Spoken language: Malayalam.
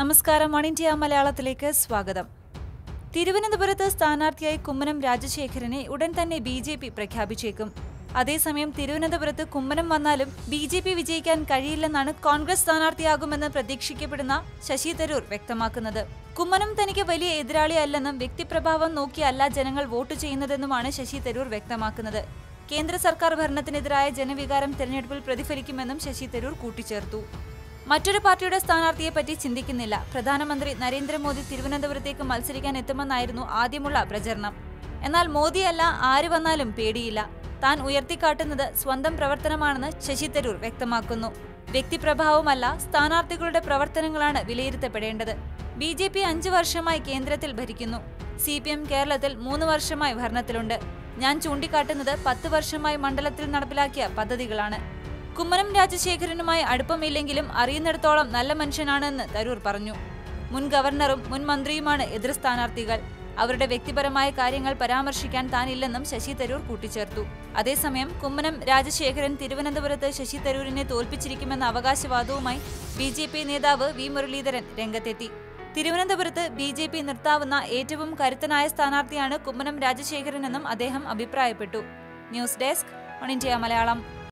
നമസ്കാരം. വൺ ഇന്ത്യ മലയാളത്തിലേക്ക് സ്വാഗതം. തിരുവനന്തപുരത്ത് സ്ഥാനാർത്ഥിയായി കുമ്മനം രാജശേഖരനെ ഉടൻ തന്നെ ബി ജെ പി പ്രഖ്യാപിച്ചേക്കും. അതേസമയം തിരുവനന്തപുരത്ത് കുമ്മനം വന്നാലും ബി ജെ പി വിജയിക്കാൻ കഴിയില്ലെന്നാണ് കോൺഗ്രസ് സ്ഥാനാർത്ഥിയാകുമെന്ന് പ്രതീക്ഷിക്കപ്പെടുന്ന ശശി തരൂർ വ്യക്തമാക്കുന്നത്. കുമ്മനം തനിക്ക് വലിയ എതിരാളിയല്ലെന്നും വ്യക്തിപ്രഭാവം നോക്കിയല്ല ജനങ്ങൾ വോട്ട് ചെയ്യുന്നതെന്നുമാണ് ശശി തരൂർ വ്യക്തമാക്കുന്നത്. കേന്ദ്ര സർക്കാർ ഭരണത്തിനെതിരായ ജനവികാരം തെരഞ്ഞെടുപ്പിൽ പ്രതിഫലിക്കുമെന്നും ശശി തരൂർ കൂട്ടിച്ചേർത്തു. മറ്റൊരു പാർട്ടിയുടെ സ്ഥാനാർത്ഥിയെ പറ്റി ചിന്തിക്കുന്നില്ല. പ്രധാനമന്ത്രി നരേന്ദ്രമോദി തിരുവനന്തപുരത്തേക്ക് മത്സരിക്കാൻ എത്തുമെന്നായിരുന്നു ആദ്യമുള്ള പ്രചരണം. എന്നാൽ മോദിയല്ല ആര് വന്നാലും പേടിയില്ല. താൻ ഉയർത്തിക്കാട്ടുന്നത് സ്വന്തം പ്രവർത്തനമാണെന്ന് ശശി തരൂർ വ്യക്തമാക്കുന്നു. വ്യക്തിപ്രഭാവമല്ല സ്ഥാനാർത്ഥികളുടെ പ്രവർത്തനങ്ങളാണ് വിലയിരുത്തപ്പെടേണ്ടത്. ബി ജെ പി അഞ്ചു വർഷമായി കേന്ദ്രത്തിൽ ഭരിക്കുന്നു. സി പി എം കേരളത്തിൽ മൂന്ന് വർഷമായി ഭരണത്തിലുണ്ട്. ഞാൻ ചൂണ്ടിക്കാട്ടുന്നത് പത്ത് വർഷമായി മണ്ഡലത്തിൽ നടപ്പിലാക്കിയ പദ്ധതികളാണ്. കുമ്മനം രാജശേഖരനുമായി അടുപ്പമില്ലെങ്കിലും അറിയുന്നിടത്തോളം നല്ല മനുഷ്യനാണെന്ന് തരൂർ പറഞ്ഞു. മുൻ ഗവർണറും മുൻ മന്ത്രിയുമാണ് എതിർ സ്ഥാനാർത്ഥികൾ. അവരുടെ വ്യക്തിപരമായ കാര്യങ്ങൾ പരാമർശിക്കാൻ താനില്ലെന്നും ശശി തരൂർ കൂട്ടിച്ചേർത്തു. അതേസമയം കുമ്മനം രാജശേഖരൻ തിരുവനന്തപുരത്ത് ശശി തരൂരിനെ തോൽപ്പിച്ചിരിക്കുമെന്ന അവകാശവാദവുമായി ബി ജെ പി നേതാവ് വി മുരളീധരൻ രംഗത്തെത്തി. തിരുവനന്തപുരത്ത് ബി ജെ പി നിർത്താവുന്ന ഏറ്റവും കരുത്തനായ സ്ഥാനാർത്ഥിയാണ് കുമ്മനം രാജശേഖരനെന്നും അദ്ദേഹം അഭിപ്രായപ്പെട്ടു. News desk one India Malayalam.